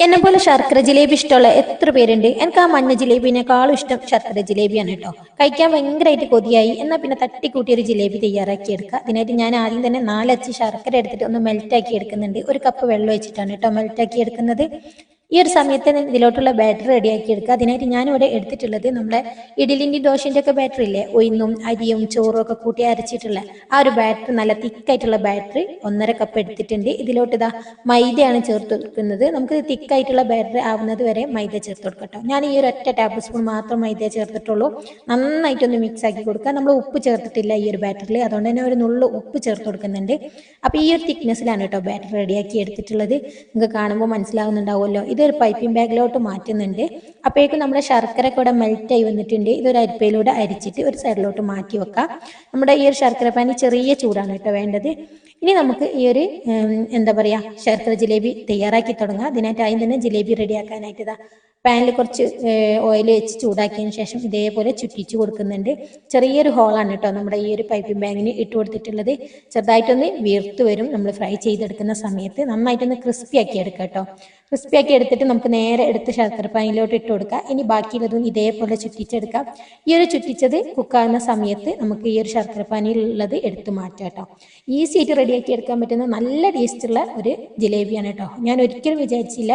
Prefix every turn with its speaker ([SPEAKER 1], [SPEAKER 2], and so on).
[SPEAKER 1] എന്നെ പോലെ ശർക്കര ജിലേബി ഇഷ്ടമുള്ള എത്ര പേരുണ്ട്? എനിക്ക് ആ മഞ്ഞ ജിലേബിനേക്കാളും ഇഷ്ടം ശർക്കര ജിലേബിയാണ് കേട്ടോ. കഴിക്കാൻ ഭയങ്കരമായിട്ട് കൊതിയായി. എന്നാൽ പിന്നെ തട്ടിക്കൂട്ടി ഒരു ജിലേബി തയ്യാറാക്കി എടുക്കുക. അതിനായിട്ട് ഞാൻ ആദ്യം തന്നെ നാലച്ച് ശർക്കര എടുത്തിട്ട് ഒന്ന് മെൽറ്റാക്കി എടുക്കുന്നുണ്ട്. ഒരു കപ്പ് വെള്ളം വെച്ചിട്ടാണ് കേട്ടോ മെൽറ്റാക്കി എടുക്കുന്നത്. ഈ ഒരു സമയത്ത് ഇതിലോട്ടുള്ള ബാറ്റർ റെഡിയാക്കി എടുക്കുക. അതിനായിട്ട് ഞാനിവിടെ എടുത്തിട്ടുള്ളത് നമ്മുടെ ഇഡലിന്റെ ദോശന്റെ ഒക്കെ ബാറ്റർ ഇല്ലേ? ഒയിന്നും അരിയും ചോറും ഒക്കെ കൂട്ടി അരച്ചിട്ടുള്ള ആ ഒരു ബാറ്റർ നല്ല തിക്കായിട്ടുള്ള ബാറ്ററി ഒന്നര കപ്പ് എടുത്തിട്ടുണ്ട്. ഇതിലോട്ട് ഇതാ മൈദയാണ് ചേർത്ത് കൊടുക്കുന്നത്. നമുക്ക് തിക്കായിട്ടുള്ള ബാറ്ററി ആവുന്നത് വരെ മൈദ ചേർത്ത് കൊടുക്കട്ടോ. ഞാൻ ഈ ഒരു ഒറ്റ ടേബിൾ സ്പൂൺ മാത്രം മൈദ ചേർത്തിട്ടുള്ളൂ. നന്നായിട്ടൊന്ന് മിക്സ് ആക്കി കൊടുക്കുക. നമ്മൾ ഉപ്പ് ചേർത്തിട്ടില്ല ഈ ഒരു ബാറ്ററിൽ അതുകൊണ്ട് തന്നെ ഒരു നുള്ളു ഉപ്പ് ചേർത്ത് കൊടുക്കുന്നുണ്ട്. അപ്പോൾ ഈ ഒരു തിക്നെസ്സിലാണ് കേട്ടോ ബാറ്റർ റെഡിയാക്കി എടുത്തിട്ടുള്ളത്. നിങ്ങൾക്ക് കാണുമ്പോൾ മനസ്സിലാവുന്നുണ്ടാവുമല്ലോ. ഇതൊരു പൈപ്പിംഗ് ബാഗിലോട്ട് മാറ്റുന്നുണ്ട്. അപ്പോഴേക്കും നമ്മുടെ ശർക്കര ഇവിടെ മെൽറ്റ് ആയി വന്നിട്ടുണ്ട്. ഇതൊരു അരിപ്പയിലൂടെ അരിച്ചിട്ട് ഒരു സൈഡിലോട്ട് മാറ്റി വെക്കാം. നമ്മുടെ ഈ ഒരു ശർക്കര പാനി ചെറിയ ചൂടാണ് കേട്ടോ വേണ്ടത്. ഇനി നമുക്ക് ഈ ഒരു എന്താ പറയുക ശർക്കര ജിലേബി തയ്യാറാക്കി തുടങ്ങാം. അതിനായിട്ട് ആദ്യം തന്നെ ജിലേബി റെഡിയാക്കാനായിട്ട് പാനിൽ കുറച്ച് ഓയിൽ വെച്ച് ചൂടാക്കിയതിന് ശേഷം ഇതേപോലെ ചുറ്റിച്ച് കൊടുക്കുന്നുണ്ട്. ചെറിയൊരു ഹോളാണ് കേട്ടോ നമ്മുടെ ഈ ഒരു പൈപ്പിംഗ് ബാഗിന് ഇട്ട് കൊടുത്തിട്ടുള്ളത്. ചെറുതായിട്ടൊന്ന് വീർത്ത് വരും. നമ്മൾ ഫ്രൈ ചെയ്തെടുക്കുന്ന സമയത്ത് നന്നായിട്ടൊന്ന് ക്രിസ്പി ആക്കി എടുക്കാം കേട്ടോ ക്രിസ്പി ആക്കി എടുത്തിട്ട് നമുക്ക് നേരെ എടുത്ത് ശർക്കര പാനിലോട്ട് ഇട്ട് കൊടുക്കാം. ഇനി ബാക്കിയുള്ളതും ഇതേപോലെ ചുറ്റിച്ചെടുക്കാം ഈ ഒരു ചുറ്റിച്ചത് കുക്കാവുന്ന സമയത്ത് നമുക്ക് ഈ ഒരു ശർക്കര എടുത്തു മാറ്റാം കേട്ടോ ഈസി ആയിട്ട് റെഡിയാക്കി എടുക്കാൻ പറ്റുന്ന നല്ല ടേസ്റ്റുള്ള ഒരു ജിലേബിയാണ് കേട്ടോ ഞാൻ ഒരിക്കലും വിചാരിച്ചില്ല